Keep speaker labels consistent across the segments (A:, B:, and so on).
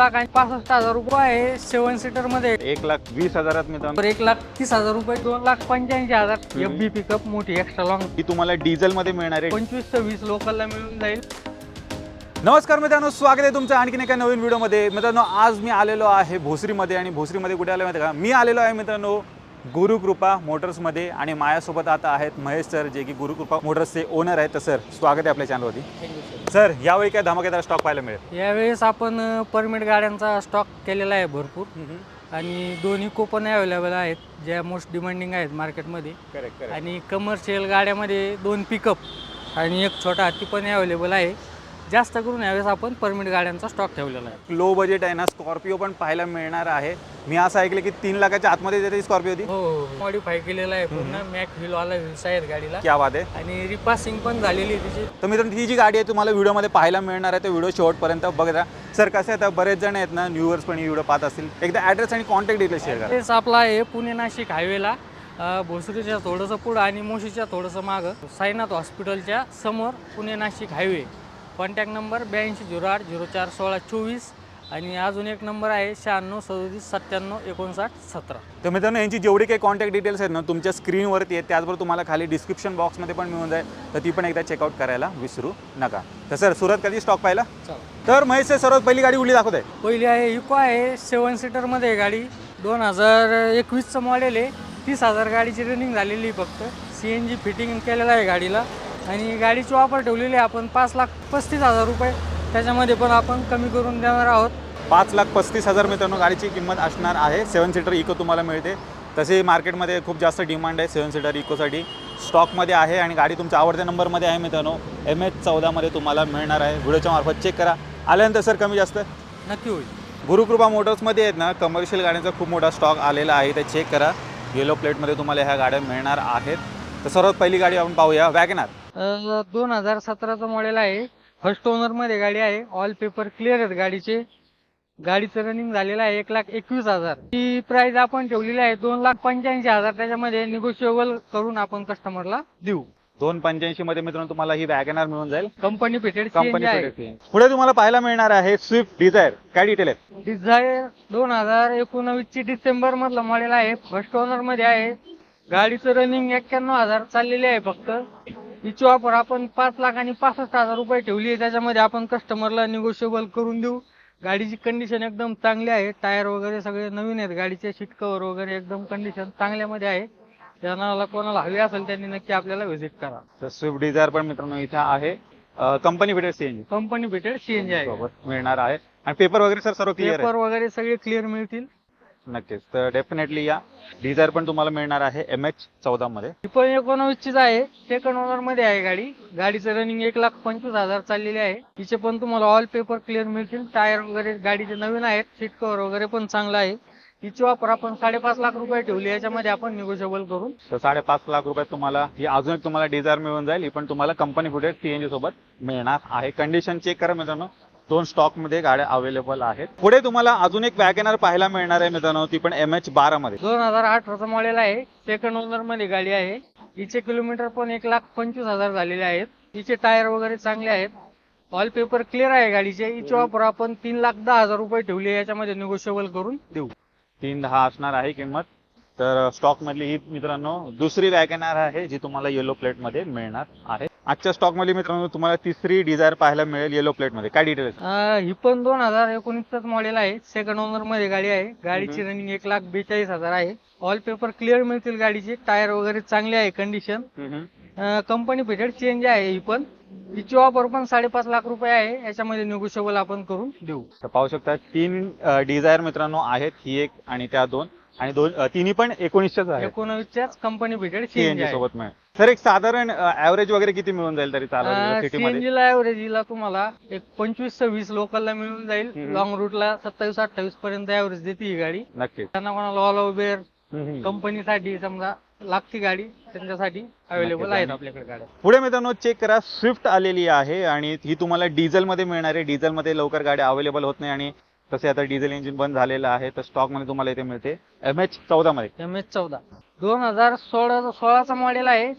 A: लाख आणि पासष्ट हजार रुपये आहे. सेवन सीटरमध्ये.
B: एक लाख वीस हजारात मित्रांनो
A: तर एक लाख तीस हजार रुपये दोन लाख पंच्याऐंशी हजार. एफ बी पिकअप मोठी एक्स्ट्रा लॉंग
B: ही तुम्हाला डिझेल मध्ये मिळणार आहे.
A: पंचवीस ते वीस लोकलला मिळून जाईल.
B: नमस्कार मित्रांनो स्वागत आहे तुमचं आणखीन एका नवीन व्हिडिओमध्ये मित्रांनो आज मी आलेलो आहे भोसरीमध्ये. आणि भोसरीमध्ये कुठे आलो माहिती आहे का? मी आलेलो आहे मित्रांनो गुरुकृपा मोटर्समध्ये आणि माझ्यासोबत आता आहेत महेश सर जे की गुरुकृपा मोटर्सचे ओनर आहेत. तर सर स्वागत आहे आपल्या चॅनलवरती सर यावेळी काय धमाकेदार स्टॉक पाहायला मिळेल?
A: यावेळेस आपण परमिट गाड्यांचा स्टॉक केलेला आहे भरपूर. आणि दोन्ही कोपन अवेलेबल आहेत ज्या मोस्ट डिमांडिंग आहेत मार्केटमध्ये
B: करेक्ट
A: आणि कमर्शियल गाड्यामध्ये दोन पिकअप आणि एक छोटा हत्ती पण अवेलेबल आहे. जास्त करून यावेळेस आपण परमिट गाड्यांचा स्टॉक ठेवलेला आहे.
B: लो बजेट आहे ना स्कॉर्पिओ पण पाहायला मिळणार आहे. मी असं ऐकलं की तीन लाखाच्या आतमध्ये देते स्कॉर्पिओ ती.
A: हो मॉडिफाय केलेला आहे पूर्ण. मॅक व्हीलवाला व्हील्स आहेत गाडीला.
B: क्या बात आहे.
A: आणि रिपासिंग पण झालेली आहे तिची.
B: तर मित्रांनो ती जी गाडी आहे तुम्हाला व्हिडिओमध्ये पाहायला मिळणार आहे. तो व्हिडिओ शेवटपर्यंत बघा. सर कसं आहे आता बरेच जण आहेत ना न्यूवर्स पण व्हिडिओ पाहत असतील. एकदा ॲड्रेस आणि कॉन्टॅक्ट डिटेल्स शेअर करा.
A: तेच आपला आहे पुणे नाशिक हायवेला भोसरीच्या थोडंसं पुढं आणि मोशीच्या थोडंसं मागं. साईनाथ हॉस्पिटलच्या समोर Pune Nashik highway contact number ब्याऐंशी झिरो आठ झिरो चार सोळा चोवीस आणि अजून एक नंबर आहे शहाण्णव सदोतीस सत्त्याण्णव एकोणसाठ सतरा.
B: तर मित्रांनो यांची जेवढी काही कॉन्टॅक्ट डिटेल्स आहेत ना तुमच्या स्क्रीनवरती आहेत. त्याचबरोबर तुम्हाला खाली डिस्क्रिप्शन बॉक्समध्ये पण मिळून जाईल. तर ती पण एकदा चेकआउट करायला विसरू नका. तर सर सुरत कधी स्टॉक पाहिला तर महेश सर सर्वात पहिली गाडी कुठली दाखवत आहे
A: पहिली आहे इको आहे सेवन सीटरमध्ये आहे गाडी. दोन हजार एकवीसचं मॉडेल आहे. तीस हजार गाडीची रनिंग झालेली आहे फक्त. सी एन जी फिटिंग केलेलं आहे गाडीला. आणि गाडीची ऑफर ठेवलेली आहे आपण पाच लाख पस्तीस हजार रुपये. त्याच्यामध्ये पण आपण कमी करून देणार आहोत.
B: पाच लाख पस्तीस हजार मित्रांनो गाडीची किंमत असणार आहे. सेवन सीटर इको तुम्हाला मिळते. तसे मार्केटमध्ये खूप जास्त डिमांड आहे सेवन सीटर इकोसाठी स्टॉकमध्ये आहे आणि गाडी तुमच्या आवडत्या नंबरमध्ये आहे मित्रांनो. एम एच चौदामध्ये तुम्हाला मिळणार आहे. व्हिडिओच्या मार्फत चेक करा. आल्यानंतर सर कमी जास्त.
A: नक्की होईल.
B: गुरुकृपा मोटर्समध्ये आहेत ना कमर्शियल गाड्यांचा खूप मोठा स्टॉक आलेला आहे. ते चेक करा. येलो प्लेटमध्ये तुम्हाला ह्या गाड्या मिळणार आहेत. तर सर्वात पहिली गाडी आपण पाहूया. वॅगनार
A: दोन हजार सतराचं मॉडेल आहे. फर्स्ट ओनरमध्ये गाडी आहे. ऑल पेपर क्लिअर आहेत गाडीचे. गाडीचं रनिंग झालेलं आहे एक लाख एकवीस हजार. ती प्राइस आपण ठेवलेली आहे दोन लाख पंच्याऐंशी हजार. त्याच्यामध्ये निगोशिएबल करून आपण कस्टमरला देऊ.
B: दोन पंच्याऐंशी मध्ये मित्रांनो तुम्हाला ही वॅगनार मिळून जाईल.
A: कंपनी पेटेड
B: कंपनी
A: आहे.
B: पुढे तुम्हाला पाहायला मिळणार आहे स्विफ्ट डिझायर काय डिटेल आहेत?
A: डिझायर दोन हजार एकोणवीस ची डिसेंबर मधलं मॉडेल आहे. फर्स्ट ओनरमध्ये आहे. गाडीचं रनिंग एक्क्याण्णव हजार चाललेले आहे फक्त. हिची ऑफर आपण पाच लाख आणि पासष्ट हजार रुपये ठेवली आहे. त्याच्यामध्ये आपण कस्टमरला निगोशिएबल करून देऊ. गाडीची कंडिशन एकदम चांगली आहे. टायर वगैरे सगळे नवीन आहेत. गाडीचे सीट कव्हर वगैरे एकदम कंडिशन चांगल्यामध्ये आहे. ज्यांना कोणाला हवी असेल त्यांनी नक्की आपल्याला व्हिजिट करा.
B: तर स्विफ्ट डिझायर पण मित्रांनो इथे आहे. कंपनी भेटेल सीएनजी
A: कंपनी भेटेल सीएनजी आहे.
B: मिळणार आहे. आणि पेपर वगैरे सर सर्व क्लिअर
A: पेपर वगैरे सगळे क्लिअर मिळतील.
B: नक्कीच. तर डेफिनेटली या. डिझायर पण तुम्हाला मिळणार आहे एम एच चौदा मध्ये
A: ही पण एकोणवीसचीच आहे. सेकंड ओनरमध्ये आहे गाडी. गाडीचं रनिंग एक लाख पंचवीस हजार चाललेली आहे. तिचे पण तुम्हाला ऑल पेपर क्लिअर मिळतील. टायर वगैरे गाडीचे नवीन आहेत. सीट कव्हर वगैरे पण चांगलं आहे. तिची वापर आपण साडेपाच लाख रुपये ठेवली. याच्यामध्ये आपण निगोशिएबल करून.
B: तर साडेपाच लाख रुपयात तुम्हाला ही अजून एक तुम्हाला डिझायर मिळून जाईल. ही पण तुम्हाला कंपनी फुटेड सीएनजी सोबत मिळणार आहे. कंडिशन चेक करा मित्रांनो. दोन स्टॉकमध्ये गाड्या अवेलेबल आहेत. पुढे तुम्हाला अजून एक वॅगनर पाहायला मिळणार आहे मित्रांनो ती पण एम एच बारा मध्ये.
A: दोन हजार अठराचं मॉडेल आहे. सेकंड ओनरमध्ये गाडी आहे. हिचे किलोमीटर पण एक लाख पंचवीस हजार झालेले आहेत. हिचे टायर वगैरे चांगले आहेत. ऑल पेपर क्लिअर आहे गाडीचे. हिची वापर आपण तीन लाख दहा हजार रुपये ठेवली याच्यामध्ये निगोशिएबल करून देऊ.
B: तीन दहा असणार आहे किंमत. तर स्टॉक मधली ही मित्रांनो दुसरी वॅगनार आहे जी तुम्हाला येलो प्लेटमध्ये मिळणार आहे. आजच्या स्टॉक मधली मित्रांनो तुम्हाला तिसरी डिझायर पाहायला मिळेल येलो प्लेटमध्ये. काय डिटेल्स
A: अं, ही पण दोन हजार एकोणीसच मॉडेल आहे. सेकंड ओनरमध्ये गाडी आहे. गाडीची रनिंग एक लाख बेचाळीस हजार आहे. ऑल पेपर क्लिअर मिळतील गाडीचे. टायर वगैरे चांगले आहे कंडिशन कंपनी फिटेड चेंज आहे ही पण. हिची ऑफर पण साडेपाच लाख रुपये आहे. याच्यामध्ये निगोशिएबल आपण करून देऊ.
B: तर पाहू शकता तीन डिझायर मित्रांनो आहेत. ही एक आणि त्या दोन. आणि दोन तिन्ही पण एकोणीसच्याच
A: एकोणवीसच्याच कंपनी फिटेड चेंज
B: सीएनजी
A: आहे.
B: सोबत मिळेल. सर एक साधारण ऍव्हरेज वगैरे किती मिळून जाईल तरी मध्ये?
A: सीएनजी ला तुम्हाला एक पंचवीस ते वीस लोकलला मिळून जाईल.
B: हम्म.
A: लॉंग रूटला सत्तावीस अठ्ठावीस पर्यंत ऍव्हरेज देते ही गाडी.
B: नक्कीच.
A: त्यांना कोणाला ऑल ओव्हर
B: हम्म.
A: कंपनीसाठी समजा लागती गाडी त्यांच्यासाठी अवेलेबल. आहेत आपल्याकडे गाड्या.
B: पुढे मित्रांनो चेक करा स्विफ्ट आलेली आहे आणि ही तुम्हाला डिझेल मध्ये मिळणार आहे. डिझेल मध्ये लवकर गाड्या अवेलेबल होत नाही आणि तसे आता डिझेल इंजिन बंद झालेलं आहे तर स्टॉकमध्ये तुम्हाला इथे मिळते एम एच चौदा मध्ये.
A: एम एच चौदा. दोन हजार सोळा सोळाचा मॉडेल आहे.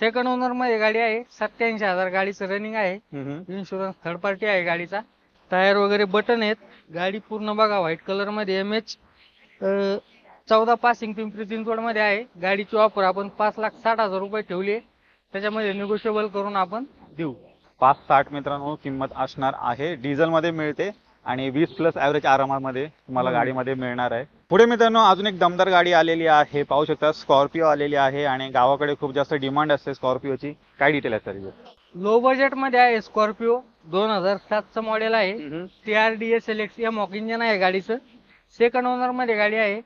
A: सेकंड ओनरमध्ये गाडी आहे. सत्याऐंशी हजार गाडीचं रनिंग आहे. इन्शुरन्स थर्ड पार्टी आहे गाडीचा. टायर वगैरे बटन आहेत. गाडी पूर्ण बघा व्हाईट कलरमध्ये एम एच चौदा पासिंग पिंपरी चिंचवडमध्ये आहे. गाडीची ऑफर आपण पाच लाख साठ हजार रुपये ठेवली त्याच्यामध्ये निगोशिएबल करून आपण देऊ.
B: पाच साठ मित्रांनो किंमत असणार आहे. डिझेल मध्ये मिळते. आणि वीस प्लस ॲव्हरेज आरामामध्ये तुम्हाला. गाडीमध्ये मिळणार आहे. पुढे मित्रांनो अजून एक दमदार गाडी आलेली आहे. पाहू शकता स्कॉर्पिओ आलेली आहे आणि गावाकडे खूप जास्त डिमांड असते स्कॉर्पिओची काय डिटेल आहे सर
A: लो बजेटमध्ये आहे स्कॉर्पिओ दोन हजार सातचं मॉडेल आहे. T R D S L X M engine आहे गाडीचं. सेकंड ओनरमध्ये गाडी आहे.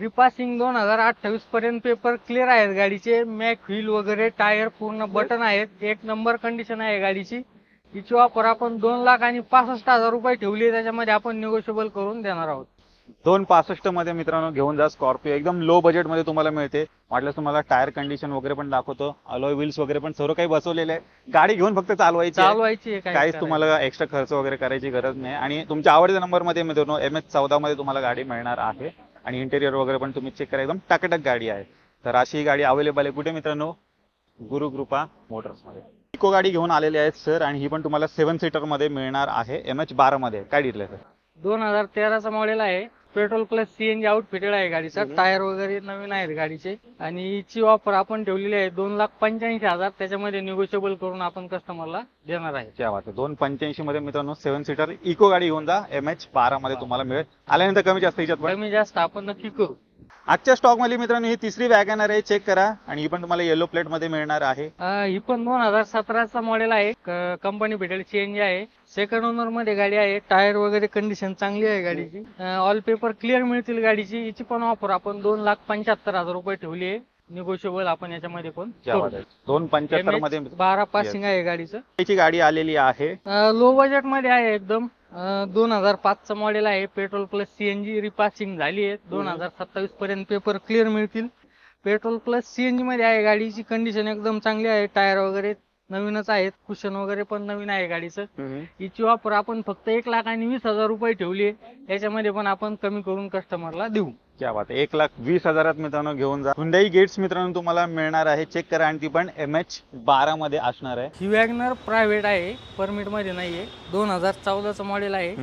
A: रिपासिंग दोन हजार अठ्ठावीस पर्यंत पेपर क्लिअर आहेत गाडीचे. मॅक व्हील वगैरे टायर पूर्ण बटन आहेत. एक नंबर कंडिशन आहे गाडीची. हिची वापर आपण दोन लाख आणि पासष्ट हजार रुपये ठेवली. त्याच्यामध्ये आपण निगोशिएबल करून देणार आहोत.
B: दोन पासष्टमध्ये मित्रांनो घेऊन जा स्कॉर्पिओ एकदम लो बजेटमध्ये तुम्हाला मिळते. वाटल्यास तुम्हाला टायर कंडिशन वगैरे पण दाखवतो. अलॉय व्हील्स वगैरे पण सर्व काही बसवलेले आहे. गाडी घेऊन फक्त चालवायची.
A: चालवायची आहे, काहीच
B: तुम्हाला एक्स्ट्रा खर्च वगैरे करायची गरज नाही. आणि तुमच्या आवडत्या नंबरमध्ये मित्रांनो एम एच चौदा मध्ये तुम्हाला गाडी मिळणार आहे. आणि इंटेरियर वगैरे पण तुम्ही चेक करा. एकदम टाकटक गाडी आहे. तर अशी ही गाडी अवेलेबल आहे. कुठे मित्रांनो? गुरुकृपा मोटर्समध्ये. इको गाडी घेऊन आलेली आहेत सर आणि ही पण तुम्हाला सेव्हन सीटरमध्ये मिळणार आहे. एम एच बारा मध्ये. काय डिटेल आहे सर?
A: दोन हजार तेराचा मॉडेल आहे. पेट्रोल प्लस सीएनजी आउटफिटेड आहे गाडीचा. टायर वगैरे नवीन आहेत गाडीचे. आणि हिची ऑफर आपण ठेवलेली आहे दोन लाख पंच्याऐंशी हजार. त्याच्यामध्ये निगोशिएबल करून आपण कस्टमरला देणार आहे.
B: क्या बात आहे. दोन पंच्याऐंशी मध्ये मित्रांनो सेव्हन सीटर इको गाडी घेऊन जा. एम एच बारा मध्ये तुम्हाला मिळेल. आल्यानंतर कमी जास्त पण.
A: कमी जास्त आपण नक्की करू.
B: आजच्या स्टॉकमध्ये मित्रांनो ही तिसरी वॅगनर आहे. चेक करा. आणि ही पण तुम्हाला येलो प्लेटमध्ये मिळणार आहे.
A: ही पण दोन हजार सतराचा मॉडेल आहे. कंपनी भेटेल सीएनजी आहे. सेकंड ओनरमध्ये गाडी आहे. टायर वगैरे कंडिशन चांगली आहे गाडीची. ऑल पेपर क्लिअर मिळतील गाडीची. हिची पण ऑफर आपण दोन लाख पंच्याहत्तर हजार रुपये ठेवली आहे. निगोशिएबल आपण याच्यामध्ये पण
B: दोन
A: पंच्याहत्तरमध्ये बारा पासिंग आहे गाडीचं.
B: याची गाडी आलेली आहे.
A: लो बजेटमध्ये आहे एकदम. दोन हजार पाचचं मॉडेल आहे. पेट्रोल प्लस सीएनजी रिपासिंग झाली आहे. दोन हजार सत्तावीस पर्यंत पेपर क्लिअर मिळतील. पेट्रोल प्लस सीएनजी मध्ये आहे गाडीची कंडिशन एकदम चांगली आहे. टायर वगैरे नवीनच आहेत. कुशन वगैरे पण नवीन आहे गाडीचं. हिची वापर आपण फक्त एक लाख आणि वीस हजार रुपये ठेवली आहे. याच्यामध्ये पण आपण कमी करून कस्टमरला देऊ.
B: क्या बात एक लाख वीस हजारात मित्रांनो घेऊन जा. हुंडाई गेट्स मित्रांनो तुम्हाला मिळणार आहे. चेक करा आणि ती पण एम एच बारा मध्ये असणार आहे.
A: ही वॅगनर प्रायव्हेट आहे. परमिटमध्ये नाहीये. दोन हजार चौदाचं मॉडेल आहे.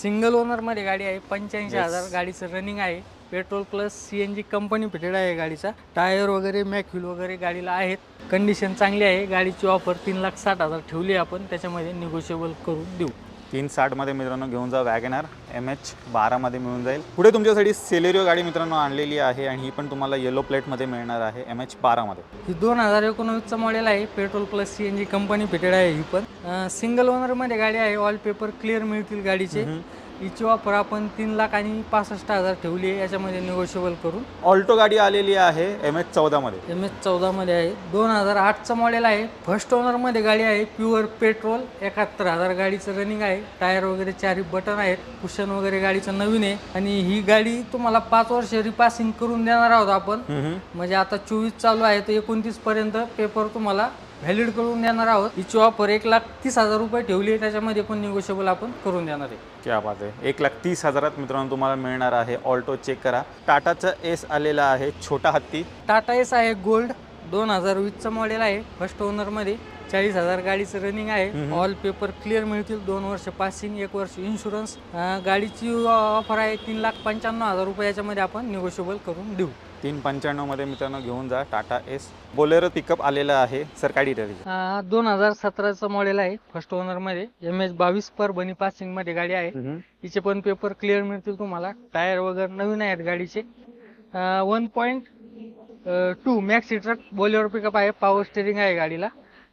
A: सिंगल ओनरमध्ये गाडी आहे. पंच्याऐंशी. हजार गाडीचं रनिंग आहे. Petrol plus CNG company fitted आहे गाडीचा. टायर वगैरे मॅक्युल वगैरे गाडीला आहेत. कंडिशन चांगली आहे. गाडीची ऑफर तीन लाख साठ हजार ठेवली आपण. त्याच्यामध्ये निगोशिएबल करून देऊ.
B: तीन साठमध्ये मित्रांनो घेऊन जा वॅगनर एम एच बारा मध्ये मिळून जाईल. पुढे तुमच्यासाठी सेलेरिओ गाडी मित्रांनो आणलेली आहे आणि ही पण तुम्हाला येलो प्लेटमध्ये मिळणार आहे एम एच बारा मध्ये
A: ही दोन हजार एकोणवीसचं मॉडेल आहे. Petrol plus CNG company fitted आहे ही पण. सिंगल ओनरमध्ये गाडी आहे. ऑल पेपर क्लिअर मिळतील गाडीचे. हिची ऑफर आपण तीन लाख आणि पासष्ट हजार ठेवली आहे याच्यामध्ये निगोशिएबल करून.
B: ऑल्टो गाडी आलेली आहे एम एच चौदा मध्ये.
A: एम एच चौदा मध्ये आहे. दोन हजार आठचं मॉडेल आहे. फर्स्ट ओनरमध्ये गाडी आहे. प्युअर पेट्रोल एकाहत्तर हजार गाडीचं रनिंग आहे. टायर वगैरे चारही बटन आहेत. कुशन वगैरे गाडीचं नवीन आहे. आणि ही गाडी तुम्हाला पाच वर्ष रिपासिंग करून देणार आहोत आपण. म्हणजे आता चोवीस चालू आहे तर एकोणतीस पर्यंत पेपर तुम्हाला व्हॅलिड करून देणार आहोत. हिची ऑफर एक लाख तीस हजार रुपये ठेवली आहे. त्याच्यामध्ये पण निगोशिएबल आपण करून देणार आहे.
B: क्या बात आहे. एक लाख तीस हजारात मित्रांनो तुम्हाला मिळणार आहे. ऑल्टो चेक करा. टाटाचा एस आलेला आहे. छोटा हत्ती.
A: टाटा एस आहे गोल्ड. दोन हजार वीसचं मॉडेल आहे. फर्स्ट ओनरमध्ये चाळीस हजार गाडीचं रनिंग आहे. ऑल पेपर क्लिअर मिळतील. दोन वर्ष पासिंग एक वर्ष इन्शुरन्स गाडीची ऑफर आहे तीन लाख पंच्याण्णव हजार रुपये. याच्यामध्ये आपण निगोशिएबल करून देऊ.
B: तीन पंच्याण्णवमध्ये मित्रांनो घेऊन जा. टाटा एस बोलेरो पिकअप आलेला आहे. सर काय डिटेल
A: दोन हजार सतराचं मॉडेल आहे. फर्स्ट ओनरमध्ये एम एच बावीस पर बनी पासिंगमध्ये गाडी आहे. तिचे पण पेपर क्लिअर मिळतील तुम्हाला. टायर वगैरे नवीन आहेत गाडीचे. One point two maxi truck Bolero pickup आहे. पॉवर स्टेरिंग आहे गाडीला.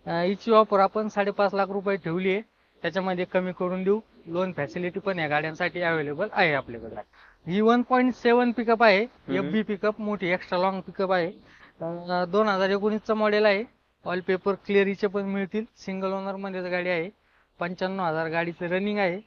A: हिची ऑफर आपण साडेपाच लाख रुपये ठेवली आहे. त्याच्यामध्ये कमी करून देऊ. लोन फॅसिलिटी पण या गाड्यांसाठी अवेलेबल आहे आपल्याकडे. ही वन पॉईंट सेवन पिकअप आहे. एफ बी पिकअप मोठी एक्स्ट्रा लॉंग पिकअप आहे. दोन हजार एकोणीसचं मॉडेल आहे. ऑल पेपर क्लिअरीचे पण मिळतील. सिंगल ओनर मध्येच गाडी आहे. पंच्याण्णव हजार गाडीचं रनिंग आहे.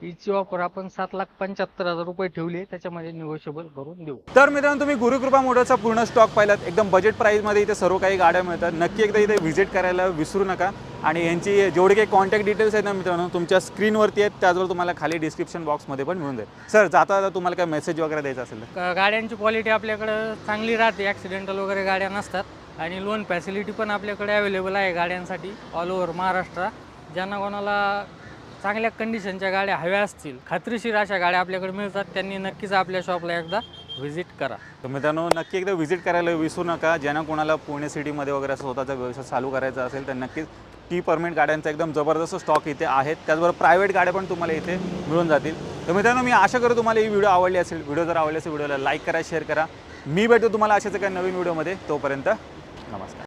A: हिची ऑफर आपण सात लाख पंच्याहत्तर हजार रुपये ठेवली. त्याच्यामध्ये निगोशिएबल करून देऊ.
B: तर मित्रांनो तुम्ही गुरुकृपा मोटरचा पूर्ण स्टॉक पाहिलात. एकदम बजेट प्राईसमध्ये इथे सर्व काही गाड्या मिळतात. नक्की एकदा इथे व्हिजिट करायला विसरू नका. आणि यांची जेवढे काही कॉन्टॅक्ट डिटेल्स आहेत ना मित्रांनो तुमच्या स्क्रीनवरती आहेत त्याचबरोबर तुम्हाला खाली डिस्क्रिप्शन बॉक्समध्ये पण मिळून जाईल. सर जाता जाता तुम्हाला काय मेसेज वगैरे द्यायचा असेल तर?
A: ग- गाड्यांची क्वालिटी आपल्याकडं चांगली राहते. ॲक्सिडेंटल वगैरे गाड्या नसतात. आणि लोन फॅसिलिटी पण आपल्याकडे अवेलेबल आहे गाड्यांसाठी ऑल ओव्हर महाराष्ट्र. ज्यांना कोणाला चांगल्या कंडिशनच्या गाड्या हव्या असतील खात्रीशीर अशा गाड्या आपल्याकडे मिळतात त्यांनी नक्कीच आपल्या शॉपला एकदा व्हिजिट करा.
B: तर मित्रांनो नक्की एकदा व्हिजिट करायला विसरू नका. ज्यांना कोणाला पुणे सिटीमध्ये वगैरे असं स्वतःचा व्यवसाय चालू करायचा असेल तर नक्कीच टी परमिट गाड्यांचा एकदम जबरदस्त स्टॉक इथे आहेत. त्याचबरोबर प्रायव्हेट गाड्या पण तुम्हाला इथे मिळून जातील. तर मित्रांनो मी आशा करतो तुम्हाला ही व्हिडिओ आवडली असेल व्हिडिओ जर आवडली असेल व्हिडिओला लाईक करा शेअर करा. मी भेटतो तुम्हाला अशाच एका नवीन व्हिडिओमध्ये तोपर्यंत नमस्कार.